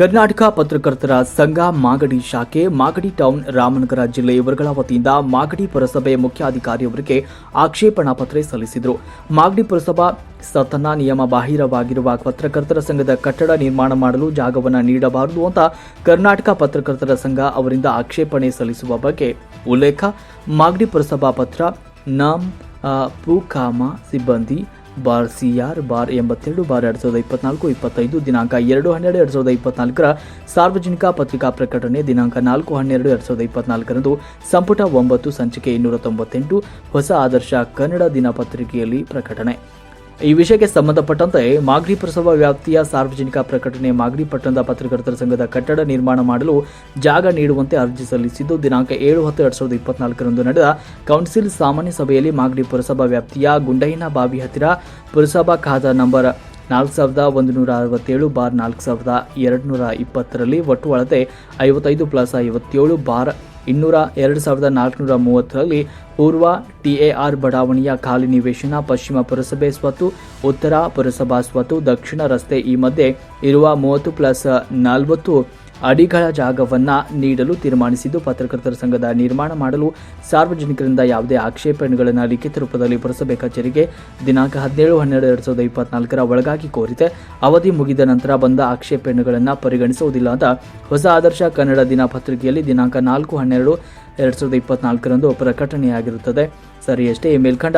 ಕರ್ನಾಟಕ ಪತ್ರಕರ್ತರ ಸಂಘ ಮಾಗಡಿ ಶಾಖೆ, ಮಾಗಡಿ ಟೌನ್, ರಾಮನಗರ ಜಿಲ್ಲೆ ಇವರುಗಳ ವತಿಯಿಂದ ಮಾಗಡಿ ಪುರಸಭೆ ಮುಖ್ಯಾಧಿಕಾರಿಯವರಿಗೆ ಆಕ್ಷೇಪಣಾ ಪತ್ರ ಸಲ್ಲಿಸಿದರು. ಮಾಗಡಿ ಪುರಸಭಾ ಸತನ ನಿಯಮ ಬಾಹಿರವಾಗಿರುವ ಪತ್ರಕರ್ತರ ಸಂಘದ ಕಟ್ಟಡ ನಿರ್ಮಾಣ ಮಾಡಲು ಜಾಗವನ್ನು ನೀಡಬಾರದು ಅಂತ ಕರ್ನಾಟಕ ಪತ್ರಕರ್ತರ ಸಂಘ ಅವರಿಂದ ಆಕ್ಷೇಪಣೆ ಸಲ್ಲಿಸುವ ಬಗ್ಗೆ ಉಲ್ಲೇಖ. ಮಾಗಡಿ ಪುರಸಭಾ ಪತ್ರ ನಂ ಪೂಕಾಮ ಪುಕಾಮ ಸಿಬ್ಬಂದಿ ಬಾರ್ ಸಿಆರ್, ಬಾರ್ ಎಂಬತ್ತೆರಡು, ಬಾರ್ ಎರಡು ಸಾವಿರದ ಇಪ್ಪತ್ನಾಲ್ಕು, ಇಪ್ಪತ್ತೈದು, ದಿನಾಂಕ ಎರಡು ಹನ್ನೆರಡು, ಎರಡ್ ಸಾವಿರದ ಇಪ್ಪತ್ನಾಲ್ಕರ ಸಾರ್ವಜನಿಕ ಪತ್ರಿಕಾ ಪ್ರಕಟಣೆ ದಿನಾಂಕ ನಾಲ್ಕು ಹನ್ನೆರಡು, ಎರಡ್ ಸಾವಿರದ ಇಪ್ಪತ್ನಾಲ್ಕರಂದು ಸಂಪುಟ ಒಂಬತ್ತು, ಸಂಚಿಕೆ ಇನ್ನೂರ ತೊಂಬತ್ತೆಂಟು, ಹೊಸ ಆದರ್ಶ ಕನ್ನಡ ದಿನಪತ್ರಿಕೆಯಲ್ಲಿ ಪ್ರಕಟಣೆ. ಈ ವಿಷಯಕ್ಕೆ ಸಂಬಂಧಪಟ್ಟಂತೆ ಮಾಗಡಿ ಪುರಸಭಾ ವ್ಯಾಪ್ತಿಯ ಸಾರ್ವಜನಿಕ ಪ್ರಕಟಣೆ ಮಾಗಡಿ ಪಟ್ಟಣದ ಪತ್ರಕರ್ತರ ಸಂಘದ ಕಟ್ಟಡ ನಿರ್ಮಾಣ ಮಾಡಲು ಜಾಗ ನೀಡುವಂತೆ ಅರ್ಜಿ ಸಲ್ಲಿಸಿದ್ದು, ದಿನಾಂಕ ಏಳು ಹತ್ತು ಎರಡ್ ಸಾವಿರದ ಇಪ್ಪತ್ನಾಲ್ಕರಂದು ನಡೆದ ಕೌನ್ಸಿಲ್ ಸಾಮಾನ್ಯ ಸಭೆಯಲ್ಲಿ ಮಾಗಡಿ ಪುರಸಭಾ ವ್ಯಾಪ್ತಿಯ ಗುಂಡಯ್ಯನ ಬಾವಿ ಹತ್ತಿರ ಪುರಸಭಾ ಖಾತಾ ನಂಬರ್ ನಾಲ್ಕು ಸಾವಿರದ ಒಂದು ನೂರ ಅರವತ್ತೇಳು ಬಾರ್ ನಾಲ್ಕು ಸಾವಿರದ ಎರಡು ನೂರ ಇಪ್ಪತ್ತರಲ್ಲಿ ಒಟ್ಟು ಅಳತೆ ಐವತ್ತೈದು ಪ್ಲಸ್ ಐವತ್ತೇಳು ಬಾರ್ ಇನ್ನೂರ ಎರಡು ಸಾವಿರದ ನಾಲ್ಕುನೂರ ಮೂವತ್ತರಲ್ಲಿ ಪೂರ್ವ ಟಿಎಆರ್ ಬಡಾವಣೆಯ ಖಾಲಿ ನಿವೇಶನ, ಪಶ್ಚಿಮ ಪುರಸಭೆ ಸ್ವತ್ತು, ಉತ್ತರ ಪುರಸಭಾ ಸ್ವತ್ತು, ದಕ್ಷಿಣ ರಸ್ತೆ ಈ ಮಧ್ಯೆ ಇರುವ ಮೂವತ್ತು ಪ್ಲಸ್ ನಲವತ್ತು ಅಡಿಗಳ ಜಾಗವನ್ನು ನೀಡಲು ತೀರ್ಮಾನಿಸಿದ್ದು, ಪತ್ರಕರ್ತರ ಸಂಘದ ನಿರ್ಮಾಣ ಮಾಡಲು ಸಾರ್ವಜನಿಕರಿಂದ ಯಾವುದೇ ಆಕ್ಷೇಪಣೆಗಳನ್ನು ಲಿಖಿತ ರೂಪದಲ್ಲಿ ಪುರಸಭೆ ಕಚೇರಿಗೆ ದಿನಾಂಕ ಹದಿನೇಳು ಹನ್ನೆರಡು ಎರಡು ಸಾವಿರದ ಇಪ್ಪತ್ನಾಲ್ಕರ ಒಳಗಾಗಿ ಕೋರಿದೆ. ಅವಧಿ ಮುಗಿದ ನಂತರ ಬಂದ ಆಕ್ಷೇಪಣೆಗಳನ್ನು ಪರಿಗಣಿಸುವುದಿಲ್ಲ ಅಂತ ಹೊಸ ಆದರ್ಶ ಕನ್ನಡ ದಿನಪತ್ರಿಕೆಯಲ್ಲಿ ದಿನಾಂಕ ನಾಲ್ಕು ಹನ್ನೆರಡು ಎರಡು ಸಾವಿರದ ಇಪ್ಪತ್ನಾಲ್ಕರಂದು ಪ್ರಕಟಣೆಯಾಗಿರುತ್ತದೆ ಸರಿಯಷ್ಟೇ, ಈ ಮೇಲ್ಕಂಡ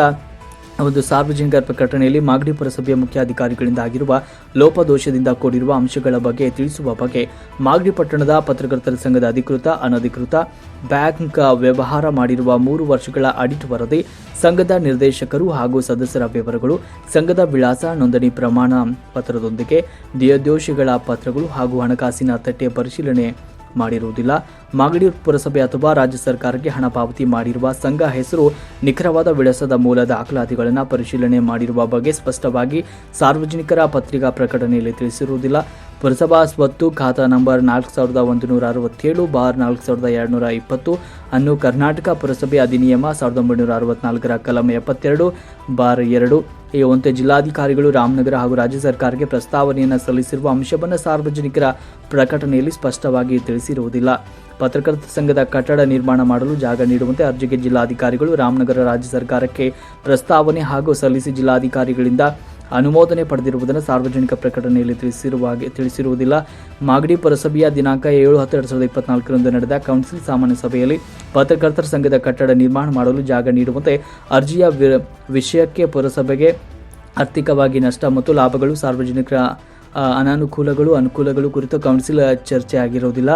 ಒಂದು ಸಾರ್ವಜನಿಕ ಪ್ರಕಟಣೆಯಲ್ಲಿ ಮಾಗಡಿ ಪುರಸಭೆಯ ಮುಖ್ಯಾಧಿಕಾರಿಗಳಿಂದ ಆಗಿರುವ ಲೋಪದೋಷದಿಂದ ಕೂಡಿರುವ ಅಂಶಗಳ ಬಗ್ಗೆ ತಿಳಿಸುವ ಬಗ್ಗೆ ಮಾಗಡಿ ಪಟ್ಟಣದ ಪತ್ರಕರ್ತರ ಸಂಘದ ಅಧಿಕೃತ, ಅನಧಿಕೃತ ಬ್ಯಾಂಕ್ ವ್ಯವಹಾರ ಮಾಡಿರುವ ಮೂರು ವರ್ಷಗಳ ಆಡಿಟ್ ವರದಿ ಸಂಘದ ನಿರ್ದೇಶಕರು ಹಾಗೂ ಸದಸ್ಯರ ವಿವರಗಳು, ಸಂಘದ ವಿಳಾಸ, ನೋಂದಣಿ ಪ್ರಮಾಣ ಪತ್ರದೊಂದಿಗೆ ದೇವದೋಷಿಗಳ ಪತ್ರಗಳು ಹಾಗೂ ಹಣಕಾಸಿನ ತಟ್ಟೆ ಪರಿಶೀಲನೆ ಮಾಡಿರುವುದಿಲ್ಲ. ಮಾಗಡಿ ಪುರಸಭೆ ಅಥವಾ ರಾಜ್ಯ ಸರ್ಕಾರಕ್ಕೆ ಹಣ ಪಾವತಿ ಮಾಡಿರುವ ಸಂಘ ಹೆಸರು ನಿಖರವಾದ ವಿಳಾಸದ ಮೂಲ ದಾಖಲಾತಿಗಳನ್ನು ಪರಿಶೀಲನೆ ಮಾಡಿರುವ ಬಗ್ಗೆ ಸ್ಪಷ್ಟವಾಗಿ ಸಾರ್ವಜನಿಕರ ಪತ್ರಿಕಾ ಪ್ರಕಟಣೆಯಲ್ಲಿ ತಿಳಿಸಿರುವುದಿಲ್ಲ. ಪುರಸಭಾ ಸ್ವತ್ತು ಖಾತಾ ನಂಬರ್ ನಾಲ್ಕು ಸಾವಿರದ ಒಂದು ನೂರ ಅರವತ್ತೇಳು, ಬಾರ್ ನಾಲ್ಕು ಸಾವಿರದ ಎರಡುನೂರ ಇಪ್ಪತ್ತು, ಅನ್ನು ಕರ್ನಾಟಕ ಪುರಸಭೆ ಅಧಿನಿಯಮ ಸಾವಿರದ ಒಂಬೈನೂರ ಅರವತ್ನಾಲ್ಕರ ಕಲಂ ಎಪ್ಪತ್ತೆರಡು, ಬಾರ್ ಎರಡು. ಇವಂತೆ ಜಿಲ್ಲಾಧಿಕಾರಿಗಳು ರಾಮನಗರ ಹಾಗೂ ರಾಜ್ಯ ಸರ್ಕಾರಕ್ಕೆ ಪ್ರಸ್ತಾವನೆಯನ್ನು ಸಲ್ಲಿಸಿರುವ ಅಂಶವನ್ನು ಸಾರ್ವಜನಿಕರ ಪ್ರಕಟಣೆಯಲ್ಲಿ ಸ್ಪಷ್ಟವಾಗಿ ತಿಳಿಸಿರುವುದಿಲ್ಲ. ಪತ್ರಕರ್ತ ಸಂಘದ ಕಟ್ಟಡ ನಿರ್ಮಾಣ ಮಾಡಲು ಜಾಗ ನೀಡುವಂತೆ ಅರ್ಜಿಗೆ ಜಿಲ್ಲಾಧಿಕಾರಿಗಳು ರಾಮನಗರ ರಾಜ್ಯ ಸರ್ಕಾರಕ್ಕೆ ಪ್ರಸ್ತಾವನೆ ಹಾಗೂ ಸಲ್ಲಿಸಿ ಜಿಲ್ಲಾಧಿಕಾರಿಗಳಿಂದ ಅನುಮೋದನೆ ಪಡೆದಿರುವುದನ್ನು ಸಾರ್ವಜನಿಕ ಪ್ರಕಟಣೆಯಲ್ಲಿ ತಿಳಿಸಿರುವ ಹಾಗೆ ತಿಳಿಸಿರುವುದಿಲ್ಲ. ಮಾಗಡಿ ಪುರಸಭೆಯ ದಿನಾಂಕ ಏಳು ಹತ್ತು ಎರಡು ಸಾವಿರದ ಇಪ್ಪತ್ನಾಲ್ಕರಂದು ನಡೆದ ಕೌನ್ಸಿಲ್ ಸಾಮಾನ್ಯ ಸಭೆಯಲ್ಲಿ ಪತ್ರಕರ್ತರ ಸಂಘದ ಕಟ್ಟಡ ನಿರ್ಮಾಣ ಮಾಡಲು ಜಾಗ ನೀಡುವಂತೆ ಅರ್ಜಿಯ ವಿಷಯಕ್ಕೆ ಪುರಸಭೆಗೆ ಆರ್ಥಿಕವಾಗಿ ನಷ್ಟ ಮತ್ತು ಲಾಭಗಳು, ಸಾರ್ವಜನಿಕರ ಅನಾನುಕೂಲಗಳು, ಅನುಕೂಲಗಳು ಕುರಿತು ಕೌನ್ಸಿಲ್ ಚರ್ಚೆ ಆಗಿರುವುದಿಲ್ಲ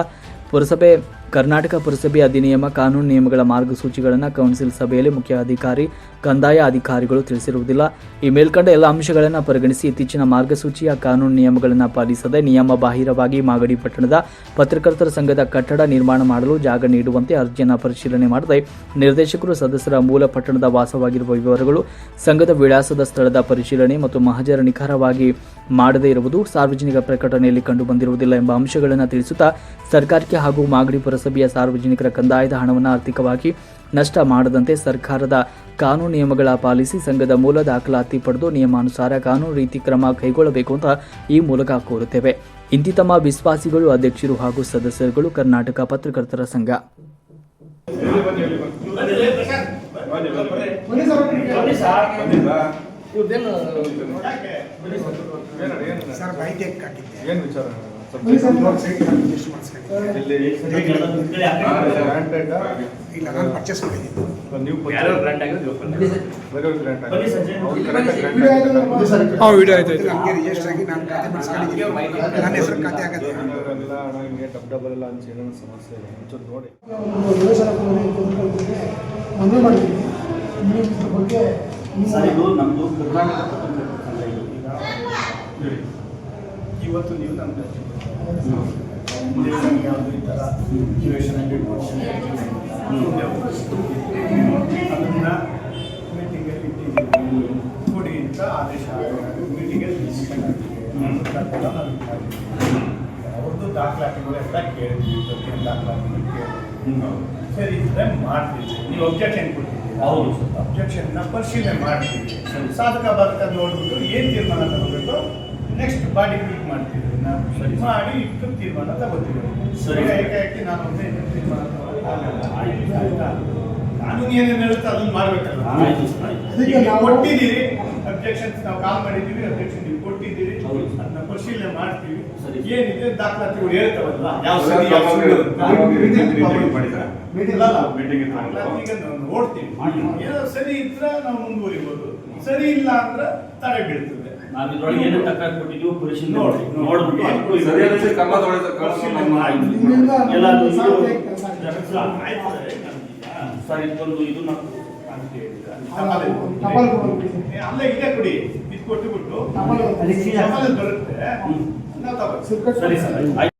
ಪುರಸಭೆ ಕರ್ನಾಟಕ ಪುರಸಭೆ ಅಧಿನಿಯಮ, ಕಾನೂನು ನಿಯಮಗಳ ಮಾರ್ಗಸೂಚಿಗಳನ್ನು ಕೌನ್ಸಿಲ್ ಸಭೆಯಲ್ಲಿ ಮುಖ್ಯ ಅಧಿಕಾರಿ ಕಂದಾಯ ಅಧಿಕಾರಿಗಳು ತಿಳಿಸಿರುವುದಿಲ್ಲ. ಈ ಮೇಲ್ಕಂಡ ಎಲ್ಲ ಅಂಶಗಳನ್ನು ಪರಿಗಣಿಸಿ ಇತ್ತೀಚಿನ ಮಾರ್ಗಸೂಚಿಯ ಕಾನೂನು ನಿಯಮಗಳನ್ನು ಪಾಲಿಸದೆ ನಿಯಮ ಬಾಹಿರವಾಗಿ ಮಾಗಡಿ ಪಟ್ಟಣದ ಪತ್ರಕರ್ತರ ಸಂಘದ ಕಟ್ಟಡ ನಿರ್ಮಾಣ ಮಾಡಲು ಜಾಗ ನೀಡುವಂತೆ ಅರ್ಜಿಯನ್ನು ಪರಿಶೀಲನೆ ಮಾಡದೆ ನಿರ್ದೇಶಕರು ಸದಸ್ಯರ ಮೂಲ ಪಟ್ಟಣದ ವಾಸವಾಗಿರುವ ವಿವರಗಳು ಸಂಘದ ವಿಳಾಸದ ಸ್ಥಳದ ಪರಿಶೀಲನೆ ಮತ್ತು ಮಹಜರ ನಿಖರವಾಗಿ ಮಾಡದೇ ಇರುವುದು ಸಾರ್ವಜನಿಕ ಪ್ರಕಟಣೆಯಲ್ಲಿ ಕಂಡುಬಂದಿರುವುದಿಲ್ಲ ಎಂಬ ಅಂಶಗಳನ್ನು ತಿಳಿಸುತ್ತಾ ಸರ್ಕಾರಕ್ಕೆ ಹಾಗೂ ಮಾಗಡಿ ಪುರಸಭೆಯ ಸಾರ್ವಜನಿಕರ ಕಂದಾಯದ ಹಣವನ್ನು ಆರ್ಥಿಕವಾಗಿ ನಷ್ಟ ಮಾಡದಂತೆ ಸರ್ಕಾರದ ಕಾನೂನು ನಿಯಮಗಳ ಪಾಲಿಸಿ ಸಂಘದ ಮೂಲ ದಾಖಲಾತಿ ಪಡೆದು ನಿಯಮಾನುಸಾರ ಕಾನೂನು ರೀತಿ ಕ್ರಮ ಕೈಗೊಳ್ಳಬೇಕು ಅಂತ ಈ ಮೂಲಕ ಕೋರುತ್ತೇವೆ. ಇಂತಿ ತಮ್ಮ ವಿಶ್ವಾಸಿಗಳು ಅಧ್ಯಕ್ಷರು ಹಾಗೂ ಸದಸ್ಯರುಗಳು ಕರ್ನಾಟಕ ಪತ್ರಕರ್ತರ ಸಂಘ. ಸರ್ ಇಲ್ಲಿ ನಾನು ಪರ್ಚೇಸ್ ಮಾಡಿದ್ದೀನಿ. ವಿಡಿಯೋ ಆಯ್ತು. ನನಗೆ ರಿಜಿಸ್ಟರ್ ಆಗಿ ನಾನು ಖಾತೆ ಮಾಡಿಸ್ಕೊಂಡಿದ್ದೀನಿ. ನನ್ನ ಹೆಸರು ಖಾತೆ ಆಗುತ್ತೆ ಸಮಸ್ಯೆ ನೋಡಿ ಮದುವೆ ಮಾಡಿದ್ದೀನಿ ನೀವು ಇದ್ರ ಬಗ್ಗೆ ಸರ್ ಇದು. ನಮ್ಮದು ಕರ್ನಾಟಕ ಇವತ್ತು ನೀವು ನಮ್ಗೆ ಮುಂದೆ ಯಾವುದೋ ಈ ಥರ ನಿವೇಶನ ಬಿಡ್ಬೋದು ಅದನ್ನ ಮೀಟಿಂಗಲ್ಲಿ ಇಟ್ಟಿದ್ದೀವಿ ಕೊಡಿ ಅಂತ ಆದೇಶ ಮೀಟಿಂಗಲ್ಲಿ ಡಿಸಿಷನ್ ಅವ್ರದ್ದು ದಾಖಲಾತಿಗಳು ಎಲ್ಲ ಕೇಳಿದ್ವಿ ಪ್ರತಿಯೊಂದು ದಾಖಲಾತಿಗಳು ಸರಿ ಇದ್ರೆ ಮಾಡ್ತೀವಿ ನೀವು ಅಬ್ಜೆಕ್ಷನ್ ಕೊಟ್ಟಿದ್ದೀವಿ ಹೌದು. ಅಬ್ಜೆಕ್ಷನ್ನ ಪರಿಶೀಲನೆ ಮಾಡ್ತೀವಿ ಸಾಧಕ ಬಾಧಕ ನೋಡ್ಬಿಟ್ಟು ಏನು ತೀರ್ಮಾನ ತಗೋಬೇಕು ನೆಕ್ಸ್ಟ್ ಬಾಡಿ ಮೀಟ್ ಮಾಡ್ತೀವಿ ಸರಿ ಮಾಡಿ ಇಟ್ಟು ತೀರ್ಮಾನ ತಗೋತೀವಿ ಸರಿ. ಈಗ ಏಕಾಏಕಿ ನಾನು ಒಬ್ಬನೇ ತೀರ್ಮಾನ. ಆಯ್ತಾ? ಕಾನೂನು ಏನೇನು ಹೇಳುತ್ತೆ ಅದನ್ನ ಮಾಡ್ಬೇಕಲ್ಲ. ಅದಕ್ಕೆ ನಾವು- ಕೊಟ್ಟಿದ್ದೀರಿ ಅಬ್ಜೆಕ್ಷನ್ಸ್ ನಾವು ಕಾಲ್ ಮಾಡಿದ್ದೀವಿ ಅಬ್ಜೆಕ್ಷನ್ ನೀವು ಕೊಟ್ಟಿದ್ದೀರಿ. ಅದನ್ನ ಪರಿಶೀಲನೆ ಮಾಡ್ತೀವಿ ಸರಿ. ಏನಿದೆ ದಾಖಲಾತಿಗಳು ಹೇಳ್ತಾವಲ್ಲ ಯಾವ ಸರಿ ಯಾವ ಸುಳ್ಳು. ಮೀಟಿಂಗ್. ದಾಖಲಾತಿಗೆ ನಾವು ನೋಡ್ತೀವಿ ಮಾಡಿ. ಏನೋ ಸರಿ ಇದ್ರೆ ನಾವು ಮುಂದುವರಿಬೋದು ಸರಿ ಇಲ್ಲ ಅಂದ್ರೆ ತಡೆ ಬೀಳ್ತದೆ ನಾವು ಇದ್ರೊಳಗೆ ಪರಿಶೀಲನೆ ನೋಡಿ, ನೋಡ್ಬಿಟ್ಟು ಇದು- ಸರಿಯಾದ ಕ್ರಮ ತಗೊಳ್ಳಿ ನಮ್ಮ-. ಎಲ್ಲ ಇದು- ಸಾಧ್ಯ ಕೆಲಸ ಸರ್, ಆಯ್ತು ಸರ್, ಸರ್. ಇದೊಂದು ಇದು ನಾವು ಅಂತ ಹೇಳಿದ್ರೆ. ಅಲ್ಲಿ ಅಲ್ಲ, ಟಪಾಲ್ ಟಪಾಲ್ ಏ, ಅಲ್ಲೇ ಇದೆ ಕೊಡಿ. ಇದು ಕೊಟ್ಟು ಬಿಟ್ಟು ಟಪಾಲ್ ಟಪಾಲ್ ಬರುತ್ತೆ ಹ್ಮ್. ನಾವು ತಗೊಳ್ತೀವಿ ಸರಿ ಸರ್ ಆಯ್ತು.